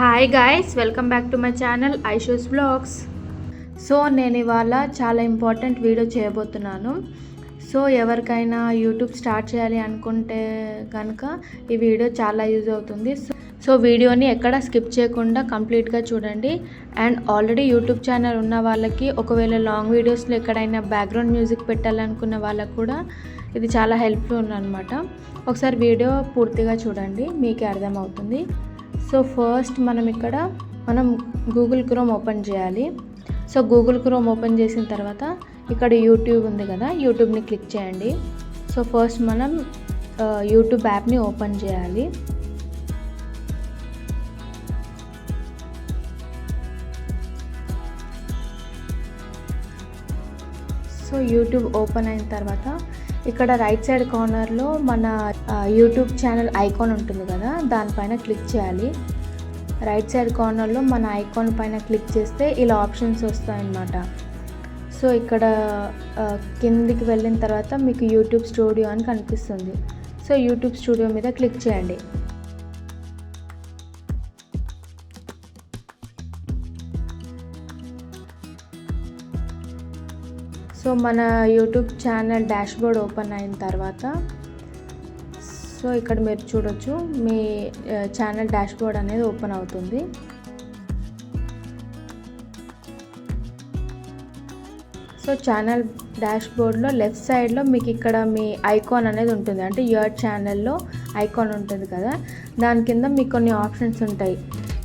Hi guys welcome back to my channel Aishu's blogs so నేను ఇవాళ చాలా important video చేయబోతున్నాను. సో ఎవరికైనా యూట్యూబ్ స్టార్ట్ చేయాలి అనుకుంటే కనుక ఈ వీడియో చాలా యూజ్ అవుతుంది. సో సో వీడియోని ఎక్కడ స్కిప్ చేయకుండా కంప్లీట్గా చూడండి. అండ్ ఆల్రెడీ యూట్యూబ్ ఛానల్ ఉన్న వాళ్ళకి ఒకవేళ లాంగ్ వీడియోస్లో ఎక్కడైనా బ్యాక్గ్రౌండ్ మ్యూజిక్ పెట్టాలనుకున్న వాళ్ళకు కూడా ఇది చాలా హెల్ప్ఫుల్ అనమాట ఒకసారి వీడియో పూర్తిగా చూడండి మీకే అర్థమవుతుంది. సో ఫస్ట్ మనం ఇక్కడ మనం గూగుల్ క్రోమ్ ఓపెన్ చేయాలి. సో గూగుల్ క్రోమ్ ఓపెన్ చేసిన తర్వాత ఇక్కడ యూట్యూబ్ ఉంది కదా యూట్యూబ్ని క్లిక్ చేయండి. సో ఫస్ట్ మనం యూట్యూబ్ యాప్ని ఓపెన్ చేయాలి. సో యూట్యూబ్ ఓపెన్ అయిన తర్వాత ఇక్కడ రైట్ సైడ్ కార్నర్లో మన యూట్యూబ్ ఛానల్ ఐకాన్ ఉంటుంది కదా దానిపైన క్లిక్ చేయాలి. రైట్ సైడ్ కార్నర్లో మన ఐకాన్ పైన క్లిక్ చేస్తే ఇలా ఆప్షన్స్ వస్తాయన్నమాట. సో ఇక్కడ కిందికి వెళ్ళిన తర్వాత మీకు యూట్యూబ్ స్టూడియో అని కనిపిస్తుంది. సో యూట్యూబ్ స్టూడియో మీద క్లిక్ చేయండి. సో మన యూట్యూబ్ ఛానల్ డాష్బోర్డ్ ఓపెన్ అయిన తర్వాత సో ఇక్కడ మీరు చూడొచ్చు మీ ఛానల్ ఛానల్ డాష్బోర్డ్ అనేది ఓపెన్ అవుతుంది. సో ఛానల్ డాష్బోర్డ్లో లెఫ్ట్ సైడ్లో మీకు ఇక్కడ మీ ఐకాన్ అనేది ఉంటుంది. అంటే యువర్ ఛానల్లో ఐకాన్ ఉంటుంది కదా దాని కింద మీకు కొన్ని ఆప్షన్స్ ఉంటాయి.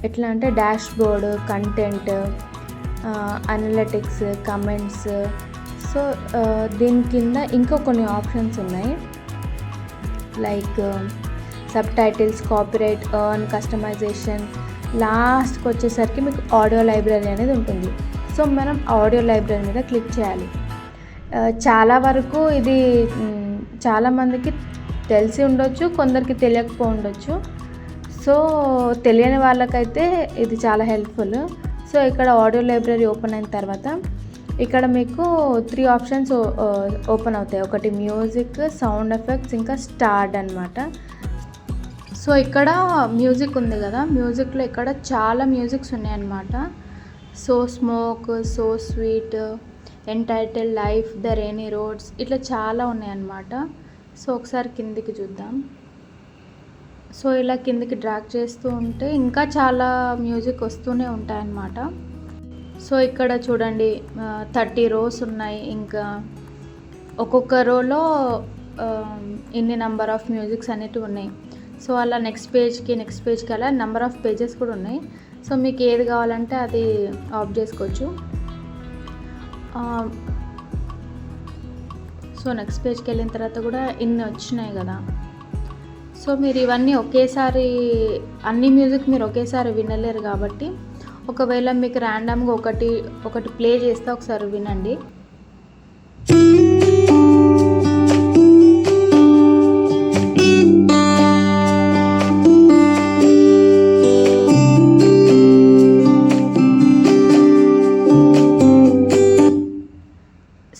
ఎట్లా అంటే dashboard content analytics comments so దీని కింద ఇంకా కొన్ని ఆప్షన్స్ ఉన్నాయి. Like subtitles copyright earn customization. లాస్ట్కి వచ్చేసరికి మీకు ఆడియో లైబ్రరీ అనేది ఉంటుంది. సో మనం ఆడియో లైబ్రరీ మీద క్లిక్ చేయాలి. చాలా వరకు ఇది చాలామందికి తెలిసి ఉండొచ్చు కొందరికి తెలియకపో ఉండొచ్చు. సో తెలియని వాళ్ళకైతే ఇది చాలా హెల్ప్ఫుల్. సో ఇక్కడ ఆడియో లైబ్రరీ ఓపెన్ అయిన తర్వాత ఇక్కడ మీకు త్రీ ఆప్షన్స్ ఓపెన్ అవుతాయి. ఒకటి మ్యూజిక్ సౌండ్ ఎఫెక్ట్స్ ఇంకా స్టార్ట్ అనమాట సో ఇక్కడ మ్యూజిక్ ఉంది కదా. మ్యూజిక్లో ఇక్కడ చాలా మ్యూజిక్స్ ఉన్నాయన్నమాట. So smoke so sweet entitle life the rainy roads ఇట్లా చాలా ఉన్నాయన్నమాట. సో ఒకసారి కిందికి చూద్దాం. సో ఇలా కిందికి డ్రాక్ చేస్తూ ఉంటే ఇంకా చాలా మ్యూజిక్ వస్తూనే ఉంటాయన్నమాట. సో ఇక్కడ చూడండి థర్టీ రోస్ ఉన్నాయి. ఇంకా ఒక్కొక్క రోలో ఇన్ని నెంబర్ ఆఫ్ మ్యూజిక్స్ అనేటివి ఉన్నాయి. సో అలా నెక్స్ట్ పేజ్కి నెక్స్ట్ పేజ్కి అలా నెంబర్ ఆఫ్ పేజెస్ కూడా ఉన్నాయి. సో మీకు ఏది కావాలంటే అది ఆఫ్ చేసుకోవచ్చు. సో నెక్స్ట్ పేజ్కి వెళ్ళిన తర్వాత కూడా ఇన్ని వచ్చినాయి కదా. సో మీరు ఇవన్నీ ఒకేసారి అన్ని మ్యూజిక్ మీరు ఒకేసారి వినలేరు కాబట్టి ఒకవేళ మీకు ర్యాండమ్గా ఒకటి ఒకటి ప్లే చేస్తే ఒకసారి వినండి.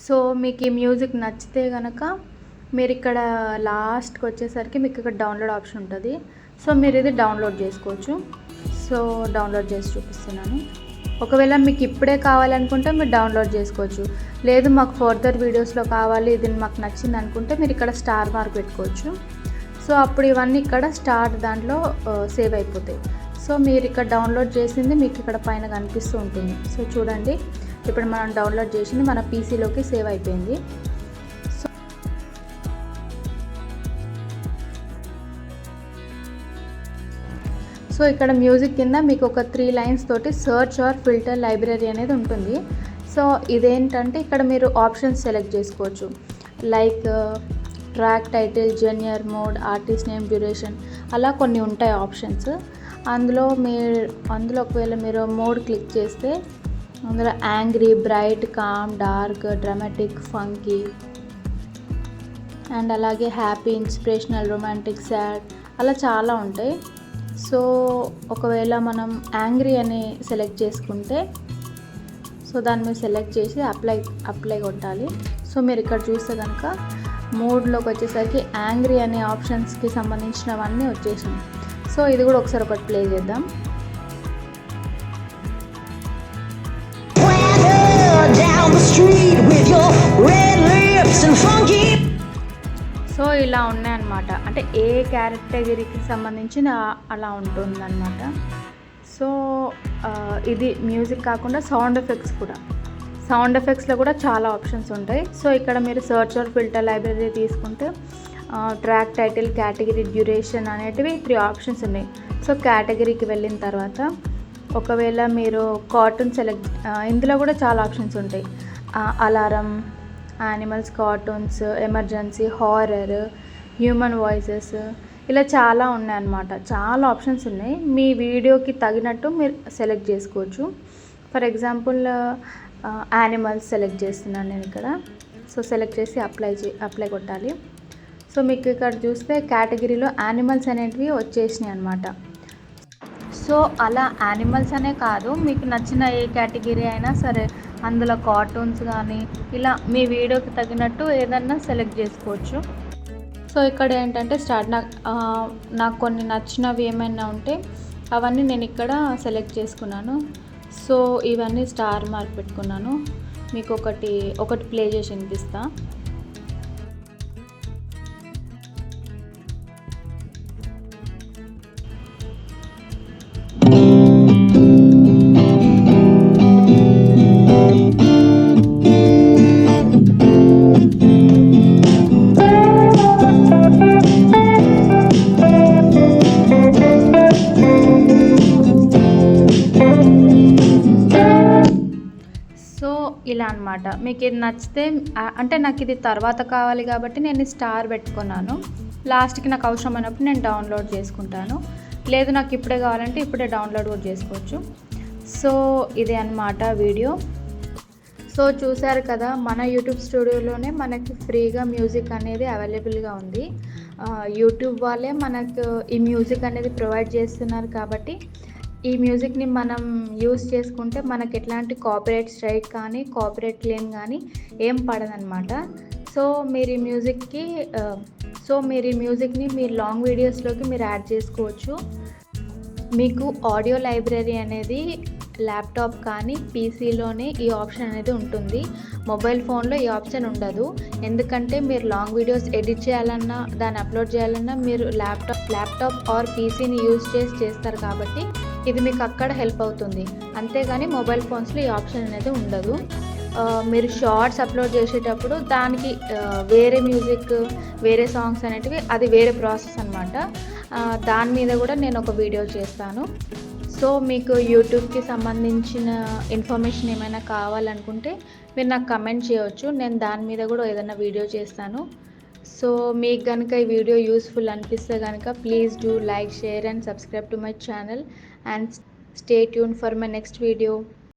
సో మీకు ఈ మ్యూజిక్ నచ్చితే కనుక మీరు ఇక్కడ లాస్ట్కి వచ్చేసరికి మీకు ఇక్కడ డౌన్లోడ్ ఆప్షన్ ఉంటుంది. సో మీరు ఇది డౌన్లోడ్ చేసుకోవచ్చు. సో డౌన్లోడ్ చేసి చూపిస్తున్నాను. ఒకవేళ మీకు ఇప్పుడే కావాలనుకుంటే మీరు డౌన్లోడ్ చేసుకోవచ్చు. లేదు మాకు ఫర్దర్ వీడియోస్లో కావాలి ఇది మాకు నచ్చింది అనుకుంటే మీరు ఇక్కడ స్టార్ మార్క్ పెట్టుకోవచ్చు. సో అప్పుడు ఇవన్నీ ఇక్కడ స్టార్ దాంట్లో సేవ్ అయిపోతాయి. సో మీరు ఇక్కడ డౌన్లోడ్ చేసింది మీకు ఇక్కడ పైన కనిపిస్తూ ఉంటుంది. సో చూడండి ఇప్పుడు మనం డౌన్లోడ్ చేసింది మన పీసీలోకి సేవ్ అయిపోయింది. సో ఇక్కడ మ్యూజిక్ కింద మీకు ఒక త్రీ లైన్స్ తోటి సర్చ్ ఆర్ ఫిల్టర్ లైబ్రరీ అనేది ఉంటుంది. సో ఇదేంటంటే ఇక్కడ మీరు ఆప్షన్స్ సెలెక్ట్ చేసుకోవచ్చు. Like track title genre mood artist name duration అలా కొన్ని ఉంటాయి ఆప్షన్స్ అందులో మీరు అందులో ఒకవేళ మీరు మోడ్ క్లిక్ చేస్తే అందులో angry bright calm dark dramatic funky and అలాగే హ్యాపీ ఇన్స్పిరేషనల్ రొమాంటిక్ సాడ్ అలా చాలా ఉంటాయి. సో ఒకవేళ మనం యాంగ్రీ అని సెలెక్ట్ చేసుకుంటే సో దాన్ని మీరు సెలెక్ట్ చేసి అప్లై అప్లై కొట్టాలి. సో మీరు ఇక్కడ చూస్తే కనుక మూడ్లోకి వచ్చేసరికి యాంగ్రీ అనే ఆప్షన్స్కి సంబంధించినవన్నీ వచ్చేసాం సో ఇది కూడా ఒకసారి ఒకటి ప్లే చేద్దాం. Street with your red lips and funky so ఇలా ఉన్నాయన్నమాట. అంటే ఏ కేటగిరీకి సంబంధించిన అలా ఉంటుందన్నమాట. సో ఇది మ్యూజిక్ కాకుండా సౌండ్ ఎఫెక్ట్స్ కూడా. సౌండ్ ఎఫెక్ట్స్లో కూడా చాలా ఆప్షన్స్ ఉంటాయి. సో ఇక్కడ మీరు సర్చ్ ఆర్ ఫిల్టర్ లైబ్రరీ తీసుకుంటే ట్రాక్ టైటిల్ కేటగిరీ డ్యూరేషన్ అనేటివి త్రీ ఆప్షన్స్ ఉన్నాయి. సో కేటగిరీకి వెళ్ళిన తర్వాత ఒకవేళ మీరు కార్టూన్ సెలెక్ట్ ఇందులో కూడా చాలా ఆప్షన్స్ ఉంటాయి. Alarm animals cartoons emergency horror human voices ఇలా చాలా ఉన్నాయన్నమాట. చాలా ఆప్షన్స్ ఉన్నాయి. మీ వీడియోకి తగినట్టు మీరు సెలెక్ట్ చేసుకోవచ్చు. ఫర్ ఎగ్జాంపుల్ యానిమల్స్ సెలెక్ట్ చేస్తున్నాను నేను ఇక్కడ. సో సెలెక్ట్ చేసి అప్లై చే అప్లై కొట్టాలి. సో మీకు ఇక్కడ చూస్తే కేటగిరీలో యానిమల్స్ అనేటివి వచ్చేసినాయి అనమాట సో అలా యానిమల్స్ అనే కాదు. మీకు నచ్చిన ఏ కేటగిరీ అయినా సరే అందులో కార్టూన్స్ కానీ ఇలా మీ వీడియోకి తగినట్టు ఏదన్నా సెలెక్ట్ చేసుకోవచ్చు. సో ఇక్కడ ఏంటంటే స్టార్ట్ నాకు నాకు కొన్ని నచ్చినవి ఏమైనా ఉంటే అవన్నీ నేను ఇక్కడ సెలెక్ట్ చేసుకున్నాను. సో ఇవన్నీ స్టార్ మార్క్ పెట్టుకున్నాను. మీకు ఒకటి ఒకటి ప్లే చేసి వినిపిస్తాను అనమాట అన్నమాట. మీకు ఇది నచ్చితే అంటే నాకు ఇది తర్వాత కావాలి కాబట్టి నేను స్టార్ పెట్టుకున్నాను. లాస్ట్కి నాకు అవసరమైనప్పుడు నేను డౌన్లోడ్ చేసుకుంటాను. లేదు నాకు ఇప్పుడే కావాలంటే ఇప్పుడే డౌన్లోడ్ కూడా చేసుకోవచ్చు. సో ఇదే అన్నమాట వీడియో. సో చూశారు కదా మన యూట్యూబ్ స్టూడియోలోనే మనకి ఫ్రీగా మ్యూజిక్ అనేది అవైలబుల్గా ఉంది. యూట్యూబ్ వాళ్ళే మనకు ఈ మ్యూజిక్ అనేది ప్రొవైడ్ చేస్తున్నారు కాబట్టి ఈ మ్యూజిక్ని మనం యూస్ చేసుకుంటే మనకి ఎట్లాంటి కాపరేట్ స్ట్రైక్ కానీ కాపరేట్ క్లెయిమ్ కానీ ఏం పడదనమాట సో మీరు ఈ మ్యూజిక్కి సో మీరు ఈ మ్యూజిక్ని మీ లాంగ్ వీడియోస్లోకి మీరు యాడ్ చేసుకోవచ్చు. మీకు ఆడియో లైబ్రరీ అనేది ల్యాప్టాప్ కానీ పీసీలోనే ఈ ఆప్షన్ అనేది ఉంటుంది. మొబైల్ ఫోన్లో ఈ ఆప్షన్ ఉండదు. ఎందుకంటే మీరు లాంగ్ వీడియోస్ ఎడిట్ చేయాలన్నా దాన్ని అప్లోడ్ చేయాలన్నా మీరు ల్యాప్టాప్ ల్యాప్టాప్ ఆర్ పీసీని యూజ్ చేసి చేస్తారు కాబట్టి ఇది మీకు అక్కడ హెల్ప్ అవుతుంది. అంతేగాని మొబైల్ ఫోన్స్లో ఈ ఆప్షన్ అనేది ఉండదు. మీరు షార్ట్స్ అప్లోడ్ చేసేటప్పుడు దానికి వేరే మ్యూజిక్ వేరే సాంగ్స్ అనేటివి అది వేరే ప్రాసెస్ అనమాట దాని మీద కూడా నేను ఒక వీడియో చేస్తాను. సో మీకు యూట్యూబ్కి సంబంధించిన ఇన్ఫర్మేషన్ ఏమైనా కావాలనుకుంటే మీరు నాకు కమెంట్ చేయవచ్చు నేను దాని మీద కూడా ఏదైనా వీడియో చేస్తాను. సో మీకు కనుక ఈ వీడియో యూస్ఫుల్ అనిపిస్తే కనుక please do like share and subscribe to my channel and stay tune for my next video.